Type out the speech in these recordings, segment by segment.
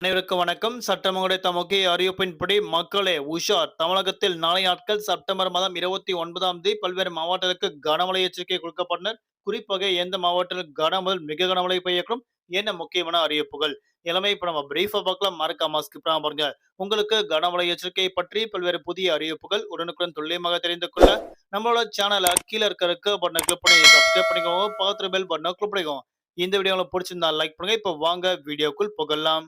அனைவருக்கும் வணக்கம். சட்டம் கிடைத்த முக்கிய அறிவிப்பின்படி மக்களே உஷார் தமிழகத்தில் நாளை நாட்கள் செப்டம்பர் மாதம் இருபத்தி ஒன்பதாம் தேதி பல்வேறு மாவட்டங்களுக்கு கனமழை எச்சரிக்கை கொடுக்கப்பட்டனர். குறிப்பாக எந்த மாவட்டத்தில் கனமுதல் மிக கனமழை பெய்யக்கூடும் என்ன முக்கியமான அறிவிப்புகள்? எல்லாமே இப்ப நம்ம பிரீஃபா பார்க்கலாம். மறக்காம ஸ்கிப் பாருங்க. உங்களுக்கு கனமழை எச்சரிக்கை பற்றி பல்வேறு புதிய அறிவிப்புகள் உடனுக்குடன் துல்லியமாக தெரிந்து கொள்ள நம்மளோட சேனலை கீழே இருக்க இருக்க பட்டனை கிளிக் பண்ணி சப்ஸ்கிரைப் பண்ணிக்கோங்க. பக்கத்துல பெல் பட்டனை கிளிக் பண்ணிக்கோங்க. இந்த வீடியோ உங்களுக்கு பிடிச்சிருந்தா லைக் பண்ணுங்க. இப்போ வாங்க வீடியோக்குள் புகழலாம்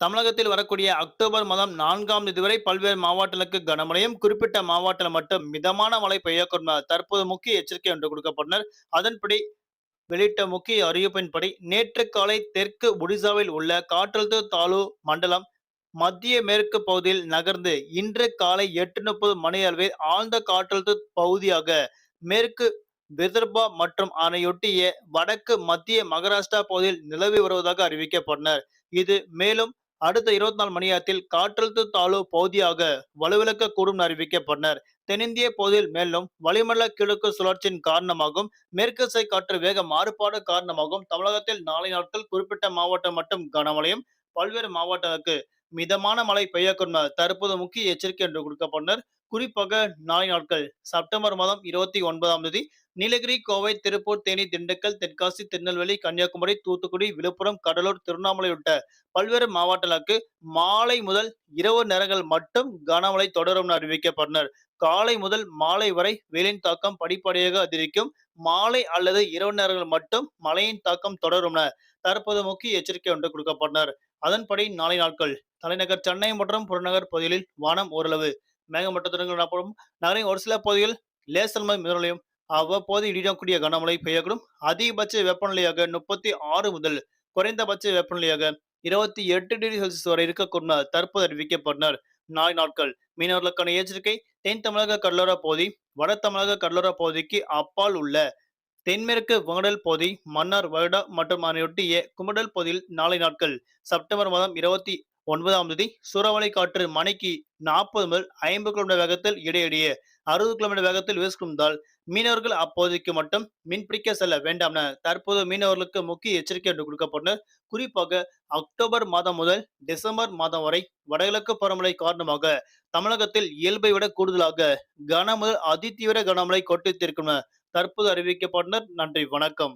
தமிழகத்தில் வரக்கூடிய அக்டோபர் மாதம் நான்காம் தேதி வரை பல்வேறு மாவட்டங்களுக்கு கனமழையும் குறிப்பிட்ட மாவட்டத்தில் மட்டும் மிதமான மழை பெய்யக்கூடும் தற்போது முக்கிய எச்சரிக்கை ஒன்று கொடுக்கப்பட்டனர் அதன்படி வெளியிட்ட முக்கிய அறிவிப்பின்படி நேற்று காலை தெற்கு ஒடிசாவில் உள்ள காற்றழுத்த தாலு மண்டலம் மத்திய மேற்கு பகுதியில் நகர்ந்து இன்று காலை எட்டு முப்பது மணி அளவில் ஆழ்ந்த காற்றழுத்த பகுதியாக மேற்கு விதர்பா மற்றும் அதனையொட்டிய வடக்கு மத்திய மகாராஷ்டிரா பகுதியில் நிலவி வருவதாக அறிவிக்கப்பட்டனர் இது மேலும் அடுத்த இருபத்தி நாலு மணி நேரத்தில் காற்றழுத்த தாழ்வு பகுதியாக வலுவிழக்க கூடும் அறிவிக்கப்பட்டனர். தென்னிந்திய பகுதியில் மேலும் வளிமண்டல கிழக்கு சுழற்சியின் காரணமாகவும் மேற்கு காற்று வேக மாறுபாடு காரணமாகவும் தமிழகத்தில் நாளை நாட்கள் குறிப்பிட்ட மாவட்டம் மட்டும் கனமழையும் பல்வேறு மாவட்டங்களுக்கு மிதமான மழை பெய்யக்கூடும் தற்போது முக்கிய எச்சரிக்கை என்று கொடுக்கப்பட்டனர். குறிப்பாக நாளை நாட்கள் செப்டம்பர் மாதம் இருபத்தி ஒன்பதாம் தேதி நீலகிரி கோவை திருப்பூர் தேனி திண்டுக்கல் தென்காசி திருநெல்வேலி கன்னியாகுமரி தூத்துக்குடி விழுப்புரம் கடலூர் திருவண்ணாமலை உள்ளிட்ட பல்வேறு மாவட்டங்களுக்கு மாலை முதல் இரவு நேரங்கள் மட்டும் கனமழை தொடரும் என அறிவிக்கப்பட்டனர். காலை முதல் மாலை வரை வெயிலின் தாக்கம் படிப்படியாக அதிகரிக்கும். மாலை அல்லது இரவு நேரங்கள் மட்டும் மழையின் தாக்கம் தொடரும் என தற்போது முக்கிய எச்சரிக்கை ஒன்று கொடுக்கப்பட்டனர். அதன்படி நாளை நாட்கள் தலைநகர் சென்னை மற்றும் புறநகர் பகுதிகளில் வானம் ஓரளவு மேகமட்டத்துடன் காணப்படும். நகரின் ஒரு சில பகுதிகள் லேசல் மழை மிதமலையும் அவ்வப்போது இடிடக்கூடிய கனமழை பெய்யக்கூடும். அதிகபட்ச வெப்பநிலையாக முப்பத்தி ஆறு முதல் குறைந்தபட்ச வெப்பநிலையாக இருபத்தி எட்டு டிகிரி செல்சியஸ் வரை இருக்கக்கூடும் தற்போது அறிவிக்கப்பட்டனர். நாளை நாட்கள் மீனவர்களுக்கான எச்சரிக்கை தென் தமிழக கடலோர பகுதி வட தமிழக கடலோர பகுதிக்கு அப்பால் உள்ள தென்மேற்கு வங்கடல் பகுதி மன்னார் வருடா மற்றும் அதனையொட்டிய குமடல் பகுதியில் நாளை நாட்கள் செப்டம்பர் மாதம் இருபத்தி ஒன்பதாம் தேதி சூறாவளி காற்று மணிக்கு நாற்பது முதல் ஐம்பது கிலோமீட்டர் வேகத்தில் இடையிடையே அறுபது கிலோமீட்டர் வேகத்தில் வீசுகின்றால் மீனவர்கள் அப்போதைக்கு மட்டும் மீன்பிடிக்க செல்ல வேண்டாம் என தற்போது மீனவர்களுக்கு முக்கிய எச்சரிக்கை என்று கொடுக்கப்பட்டனர் குறிப்பாக அக்டோபர் மாதம் முதல் டிசம்பர் மாதம் வரை வடகிழக்கு பருவமழை காரணமாக தமிழகத்தில் இயல்பை விட கூடுதலாக கன முதல் அதிதீவிர கனமழை கொட்டித்திருக்கும் தற்போது அறிவிக்கப்பட்டனர் நன்றி வணக்கம்.